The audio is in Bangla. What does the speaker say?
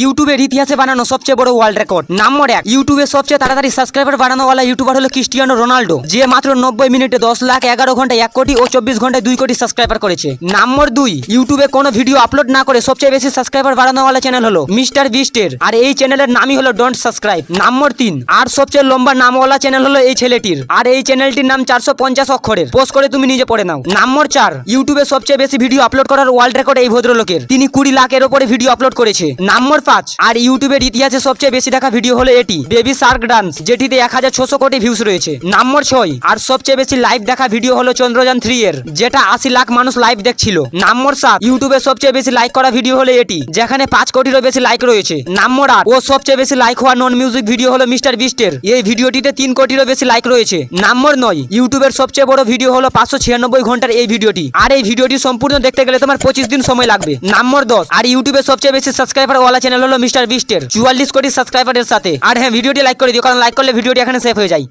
ইউটিউবের ইতিহাসে বানানো সবচেয়ে বড় ওয়ার্ল্ড রেকর্ড নম্বর এক ইউটিউবে সবচেয়ে তাড়াতাড়ি সাবস্ক্রাইবার বাড়ানোওয়ালা ইউটিউবার হলো ক্রিস্টিয়ানো রোনাল্ডো, যে মাত্র নব্বই মিনিটে দশ লাখ এগারো ঘন্টায় এক কোটি ও চব্বিশ ঘন্টায় দুই কোটি সাবস্ক্রাইবার করেছে। নম্বর দুই, ইউটিউবে কোনো ভিডিও আপলোড না করে সবচেয়ে বেশি সাবস্ক্রাইবার বাড়ানোওয়ালা চ্যানেল হলো মিস্টার বিস্টের, আর এই চ্যানেলের নামই হলো ডোন্ট সাবস্ক্রাইব নম্বর তিন, আর সবচেয়ে লম্বা নামওয়ালা চ্যানেল হলো এই ছেলেটির, আর এই চ্যানেলটির নাম চারশো পঞ্চাশ অক্ষরের। পোস্ট করে তুমি নিজে পড়ে নাও। নম্বর চার, ইউটিউবে সবচেয়ে বেশি ভিডিও আপলোড করার ওয়ার্ল্ড রেকর্ড এই ভদ্রলোকের। তিনি কুড়ি লাখের ওপরে ভিডিও আপলোড করেছে। নম্বর পাঁচ আর ইউটিউবের ইতিহাসে সবচেয়ে বেশি দেখা ভিডিও হলো এটি। বেবি শার্ক ডান্স, যেটিতে এক হাজার ছশো কোটি ভিউজ রয়েছে। নম্বর ছয়, আর সবচেয়ে বেশি লাইভ দেখা ভিডিও হলো চন্দ্রযান থ্রি এর, যেটা আশি লাখ মানুষ লাইভ দেখছিল। নম্বর সাত, ইউটিউবে সবচেয়ে বেশি লাইক করা ভিডিও হলো এটি, যেখানে পাঁচ কোটিরও বেশি লাইক রয়েছে। নম্বর আট, ও সবচেয়ে বেশি লাইক হওয়া নন মিউজিক ভিডিও হলো মিস্টার বিস্টের। এই ভিডিওটিতে তিন কোটিরও বেশি লাইক রয়েছে। নম্বর নয়, ইউটিউবের সবচেয়ে বড় ভিডিও হলো পাঁচশো ছিয়ানব্বই ঘণ্টার এই ভিডিওটি। আর এই ভিডিওটি সম্পূর্ণ দেখতে গেলে তোমার পঁচিশ দিন সময় লাগবে। নম্বর দশ, আর ইউটিউবে সবচেয়ে বেশি সাবস্ক্রাইবার ওয়ালা চ্যানেল হলো মিস্টার বিস্টের চুয়াল্লিশ কোটি সাবস্ক্রাইবারের সাথে। আর হ্যাঁ ভিডিওটি লাইক করে দিও, কারণ লাইক করলে ভিডিওটি এখানে সেভ হয়ে যায়।